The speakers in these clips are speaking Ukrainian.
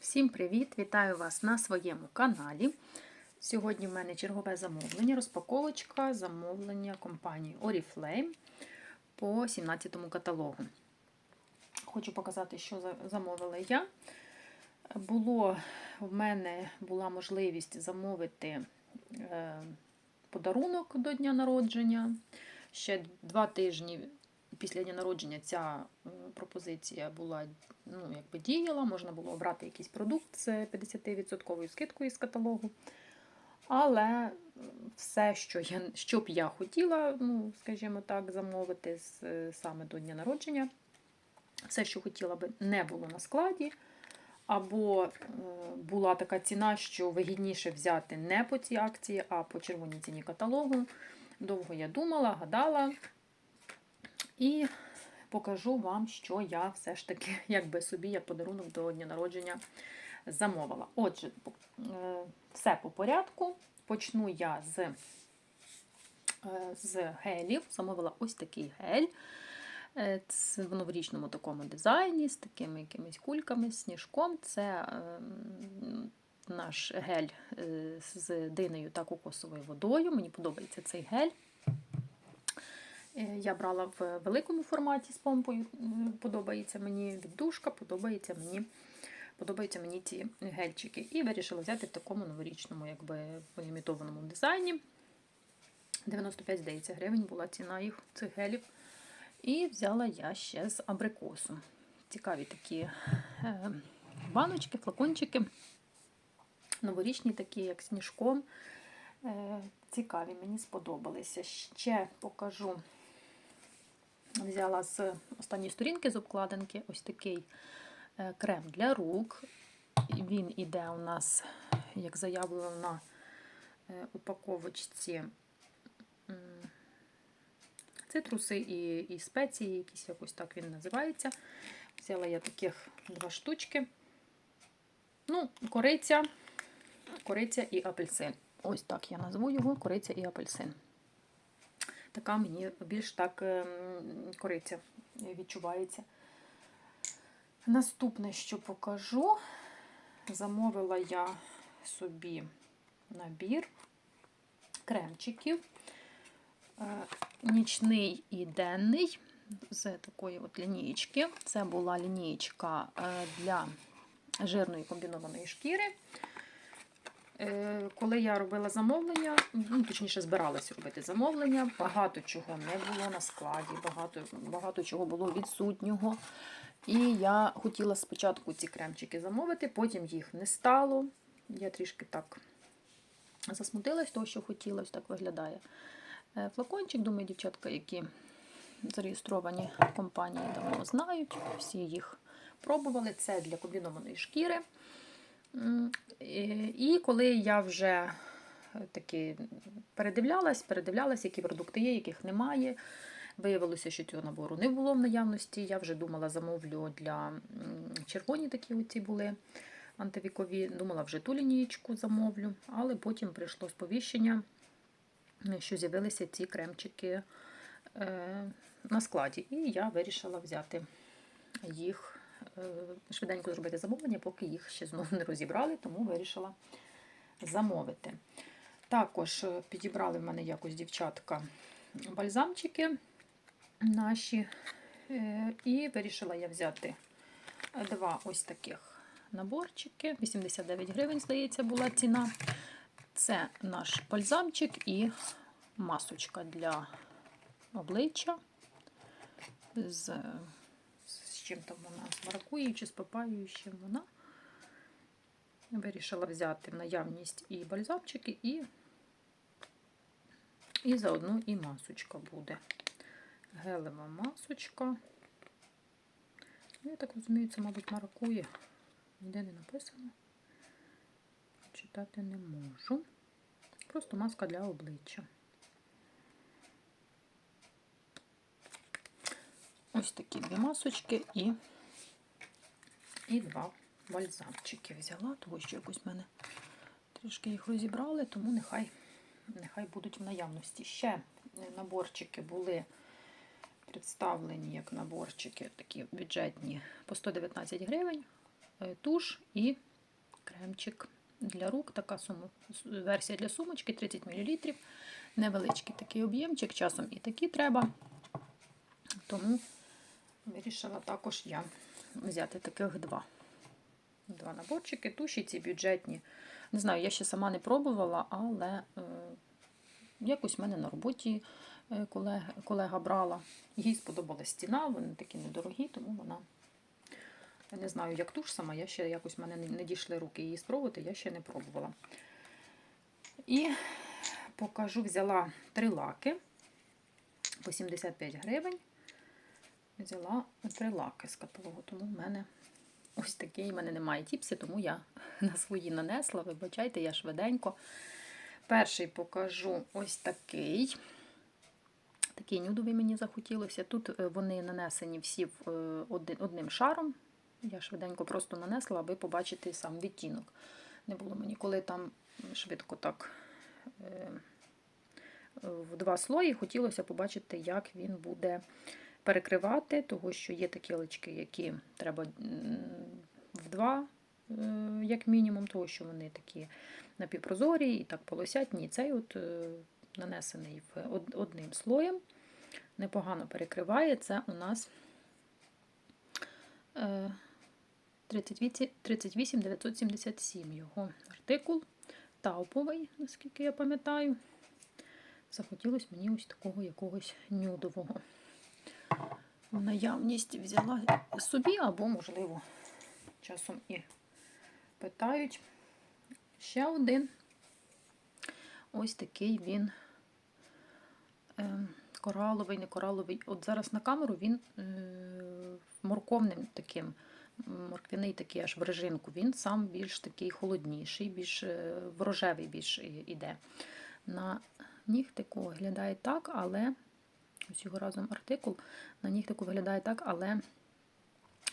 Всім привіт! Вітаю вас на своєму каналі. Сьогодні в мене чергове замовлення, розпаковочка замовлення компанії Oriflame по 17 му каталогу. Хочу показати, що замовила я. Було в мене була можливість замовити е, подарунок до дня народження. Ще два тижні після дня народження ця е, пропозиція була ну, якби діяла, можна було обрати якийсь продукт з 50% скидкою з каталогу. Але все, що, я, що б я хотіла, ну, скажімо так, замовити з, е, саме до дня народження, все, що хотіла би, не було на складі. Або е, була така ціна, що вигідніше взяти не по цій акції, а по червоній ціні каталогу. Довго я думала, гадала. І покажу вам, що я все ж таки, якби собі, як подарунок до дня народження замовила. Отже, е, все по порядку. Почну я з, е, з гелів. Замовила ось такий гель. Е, В новорічному такому дизайні, з такими якимись кульками, сніжком. Це е, наш гель з динею та кокосовою водою. Мені подобається цей гель. Е, Я брала в великому форматі з помпою. Подобається мені віддушка, подобається мені, подобаються мені ці гельчики. І вирішила взяти в такому новорічному, якби лімітованому дизайні. 95, здається, гривень була ціна їх цих гелів. І взяла я ще з абрикосу. Цікаві такі е, баночки, флакончики. Новорічні такі, як сніжком. Е, Цікаві, мені сподобалися. Ще покажу. Взяла з останньої сторінки з обкладинки ось такий е, крем для рук. Він іде у нас, як заявлено на е, упаковочці, цитруси і, і спеції, якісь якось так він називається. Взяла я таких два штучки. Ну, кориця, кориця і апельсин. Ось так я назву його кориця і апельсин. Така мені більш так ем, кориця відчувається. Наступне, що покажу, замовила я собі набір кремчиків. Е, Нічний і денний з такої от лінієчки. Це була лінієчка е, для жирної комбінованої шкіри. Е, Коли я робила замовлення, ну, точніше збиралася робити замовлення, багато чого не було на складі, багато, багато чого було відсутнього. І я хотіла спочатку ці кремчики замовити, потім їх не стало. Я трішки так засмутилась, того, що хотіла, так виглядає е, флакончик. Думаю, дівчатка, які зареєстровані компанії, давно знають, всі їх пробували. Це для комбінованої шкіри. І коли я вже таки передивлялась, передивлялась, які продукти є, яких немає. Виявилося, що цього набору не було в наявності. Я вже думала, замовлю для червоні такі оці були антивікові. Думала, вже ту лінієчку замовлю, але потім прийшло сповіщення, що з'явилися ці кремчики е, на складі. І я вирішила взяти їх е, швиденько зробити замовлення, поки їх ще знову не розібрали, тому вирішила замовити. Також е, підібрали в мене якось дівчатка бальзамчики наші. Е, І вирішила я взяти два ось таких наборчики. 89 гривень, здається, була ціна. Це наш бальзамчик і масочка для обличчя. З чим там вона? З маракуєю чи з папаєю, чим вона. Вирішила взяти в наявність і бальзамчики, і, і заодно і масочка буде. Гелева масочка. Я так розумію, це, мабуть, маракує. Ніде не написано. Читати не можу. Просто маска для обличчя. Ось такі дві масочки і, і два бальзамчики взяла, тому що якось в мене трішки їх розібрали, тому нехай, нехай будуть в наявності. Ще наборчики були представлені як наборчики такі бюджетні по 119 гривень, е, туш і кремчик для рук. Така суму, версія для сумочки 30 мл. Невеличкий такий об'ємчик, часом і такі треба. Тому вирішила також я взяти таких два. Два наборчики, туші ці бюджетні. Не знаю, я ще сама не пробувала, але е, якось в мене на роботі е, колега, колега брала. Їй сподобалась стіна, вони такі недорогі, тому вона. Не знаю, як туш сама, я ще якось в мене не, не дійшли руки її спробувати, я ще не пробувала. І покажу, взяла три лаки по 75 гривень. Взяла три лаки з каталогу, тому в мене ось такий, в мене немає тіпсі, тому я на свої нанесла. Вибачайте, я швиденько. Перший покажу ось такий. Такий нюдовий мені захотілося. Тут е, вони нанесені всі е, одним шаром. Я швиденько просто нанесла, аби побачити сам відтінок. Не було мені коли там швидко так е, в два слої, хотілося побачити, як він буде перекривати, того що є такі лички, які треба в два, е, як мінімум, того що вони такі напівпрозорі і так полосять. Ні, цей от е, нанесений одним слоєм. Непогано перекриває. Це у нас е, 38 38 977 його артикул. Тауповий, наскільки я пам'ятаю. Захотілося мені ось такого якогось нюдового. В наявність взяла собі, або, можливо, часом і питають. Ще один. Ось такий він е, кораловий, не кораловий. От зараз на камеру він е, морковним таким, морквяний такий аж в режинку. Він сам більш такий холодніший, більш е, в рожевий більш іде. На нігтику виглядає так, але ось його разом артикул. На нігтику виглядає так, але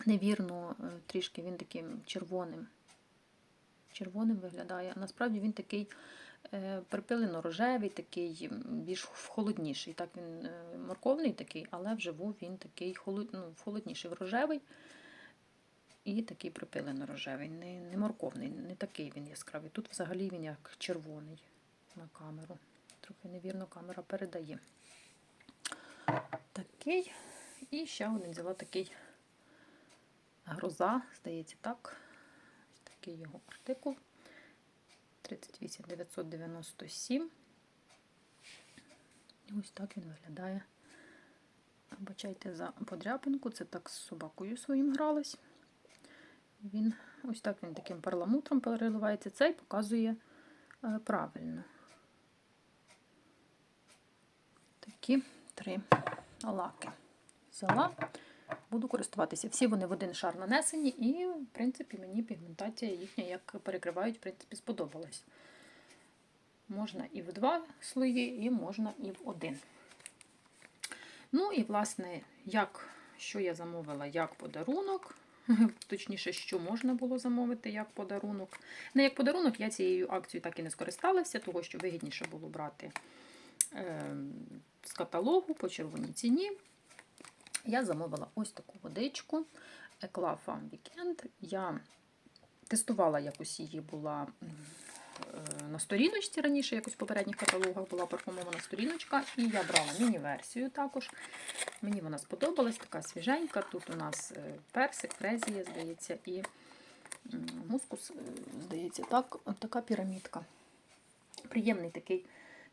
невірно, е, трішки він таким червоним. Червоним виглядає. А насправді він такий е, припилено-рожевий, такий більш холодніший. Так він е, морковний такий, але вживу він такий холод, ну, холодніший, рожевий і такий припилено-рожевий, не, не морковний, не такий він яскравий. Тут взагалі він як червоний на камеру. Трохи невірно камера передає. Такий. І ще один взяла такий гроза, здається, так. Ось такий його артикул. 38 997. І ось так він виглядає. Вибачайте за подряпинку, це так з собакою своїм гралась. Він ось так він таким перламутром переливається. Цей показує е, правильно. Такі три лаки взяла. Буду користуватися. Всі вони в один шар нанесені, і, в принципі, мені пігментація їхня, як перекривають, в принципі, сподобалась. Можна і в два слої, і можна і в один. Ну і, власне, як, що я замовила як подарунок. Точніше, що можна було замовити як подарунок. Не як подарунок, я цією акцією так і не скористалася, того що вигідніше було брати з каталогу по червоній ціні. Я замовила ось таку водичку Farm Weekend. Я тестувала якось її була е, на сторіночці раніше, якось в попередніх каталогах була парфумована сторіночка, і я брала міні-версію також. Мені вона сподобалась, така свіженька. Тут у нас е, персик, фрезія, здається, і мускус, е, здається, так, така пірамідка. Приємний такий,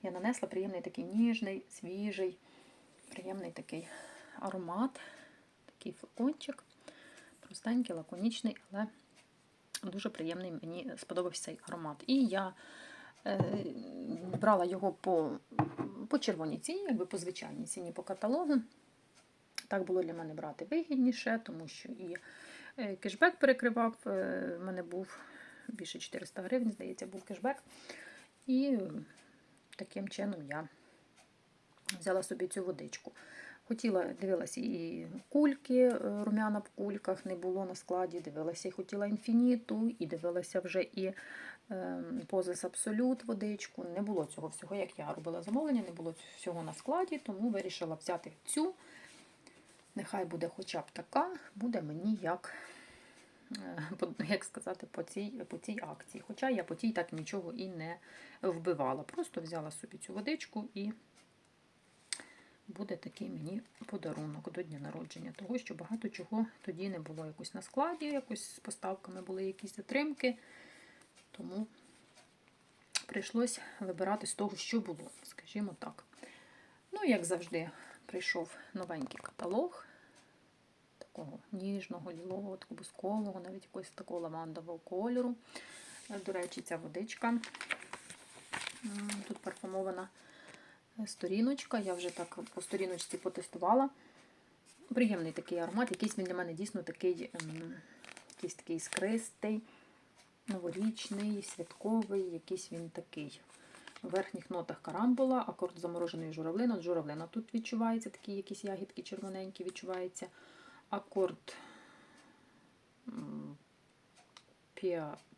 я нанесла приємний такий ніжний, свіжий, приємний такий аромат, такий флакончик. Простенький, лаконічний, але дуже приємний, мені сподобався цей аромат. І я е, брала його по, по червоній ціні, якби по звичайній ціні по каталогу. Так було для мене брати вигідніше, тому що і е, кешбек перекривав. е, В мене був більше 400 гривень, здається, був кешбек. І е, таким чином я взяла собі цю водичку. Хотіла, дивилася і кульки, е, румяна в кульках не було на складі, дивилася і хотіла інфініту, і дивилася вже і позис Абсолют водичку. Не було цього всього, як я робила замовлення, не було всього на складі, тому вирішила взяти цю. Нехай буде хоча б така, буде мені як як сказати, по цій, по цій акції. Хоча я по тій так нічого і не вбивала. Просто взяла собі цю водичку і буде такий мені подарунок до дня народження. Того, що багато чого тоді не було якось на складі, якось з поставками були якісь затримки. Тому прийшлось вибирати з того, що було, скажімо так. Ну, як завжди, прийшов новенький каталог такого ніжного, лілового, такого бускового, навіть якогось такого лавандового кольору. Е, До речі, ця водичка тут парфумована е, сторіночка. Я вже так по сторіночці потестувала. Приємний такий аромат, якийсь він для мене дійсно такий, ем, якийсь такий скристий, новорічний, святковий, якийсь він такий. У верхніх нотах карамбула, акорд замороженої журавлини. Журавлина тут відчувається, такі якісь ягідки червоненькі відчувається. Акорд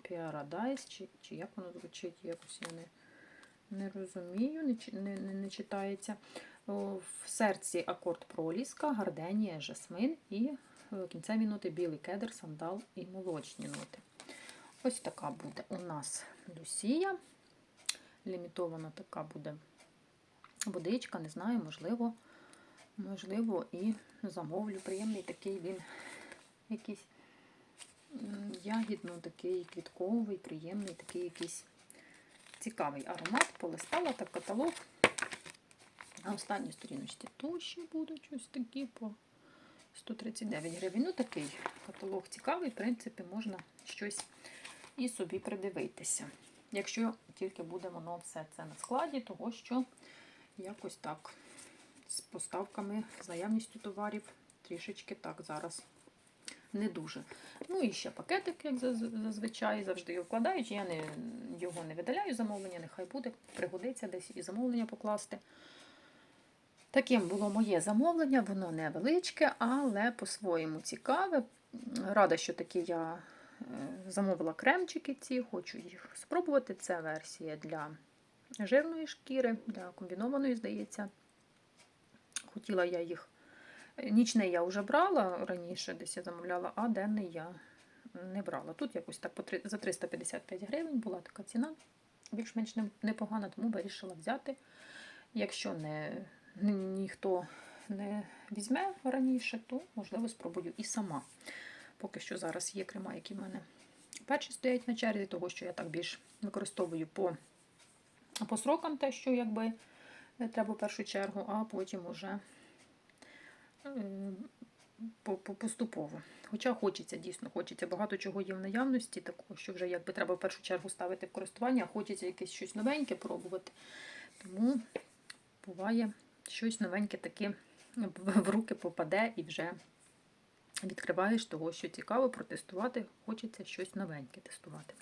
Paradise, чи, чи як воно звучить, якось я не, не розумію, не, не, не, не читається. В серці акорд проліска, гарденія, жасмин і е, кінцеві ноти білий кедр, сандал і молочні ноти. Ось така буде у нас Люсія. Лімітована така буде водичка, не знаю, можливо, можливо, і замовлю. Приємний такий він якийсь ягідно такий квітковий, приємний, такий якийсь цікавий аромат. Полистала так каталог. На останній сторіночці туші будуть ось такі по 139 гривень. Ну, такий каталог цікавий, в принципі, можна щось і собі придивитися. Якщо тільки буде воно все це на складі, того що якось так з поставками, з наявністю товарів трішечки так зараз не дуже. Ну і ще пакетик, як зазвичай, завжди його вкладають. Я не, його не видаляю замовлення, нехай буде, пригодиться десь і замовлення покласти. Таким було моє замовлення, воно невеличке, але по-своєму цікаве. Рада, що такі я е, замовила кремчики ці, хочу їх спробувати. Це версія для жирної шкіри, для комбінованої, здається. Хотіла я їх. Нічний я вже брала раніше, десь я замовляла, а денний я не брала. Тут якось так за 355 гривень була така ціна, більш-менш непогана, тому вирішила взяти. Якщо не, ніхто не візьме раніше, то можливо спробую і сама. Поки що зараз є крема, які в мене перші стоять на черзі, того що я так більш використовую по, по срокам те, що якби треба в першу чергу, а потім уже е, по- по- поступово. Хоча хочеться, дійсно, хочеться. Багато чого є в наявності, такого, що вже якби треба в першу чергу ставити в користування, а хочеться якесь щось новеньке пробувати. Тому буває, щось новеньке таке в руки попаде і вже відкриваєш того, що цікаво протестувати, хочеться щось новеньке тестувати.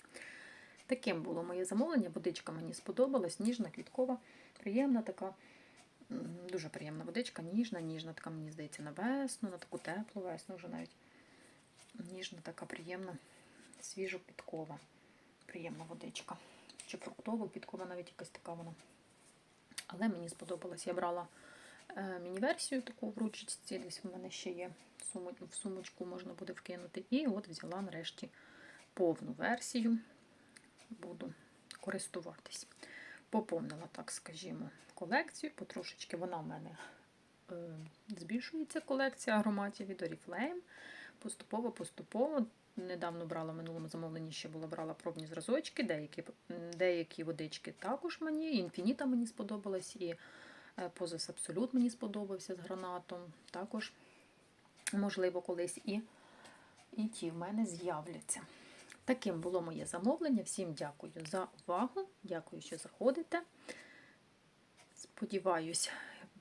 Таким було моє замовлення. Водичка мені сподобалась, ніжна, квіткова, приємна така. Дуже приємна водичка, ніжна, ніжна, така, мені здається, на весну, на таку теплу весну вже навіть. Ніжна, така приємна, свіжо квіткова. Приємна водичка. Чи фруктово, квіткова, навіть якась така вона. Але мені сподобалось. Я брала е, міні-версію таку в ручці, десь в мене ще є. В сумочку можна буде вкинути. І от взяла нарешті повну версію. Буду користуватись. Поповнила, так скажімо, колекцію. Потрошечки вона в мене е, збільшується колекція ароматів від Oriflame. Поступово, поступово. Недавно брала в минулому замовленні, ще була брала пробні зразочки, деякі, деякі водички також мені. Інфініта мені сподобалась, і е, Позис Абсолют мені сподобався з гранатом. Також, можливо, колись і, і ті в мене з'являться. Таким було моє замовлення. Всім дякую за увагу. Дякую, що заходите. Сподіваюсь,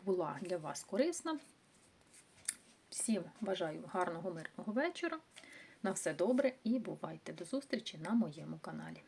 була для вас корисна. Всім бажаю гарного мирного вечора. На все добре і бувайте до зустрічі на моєму каналі.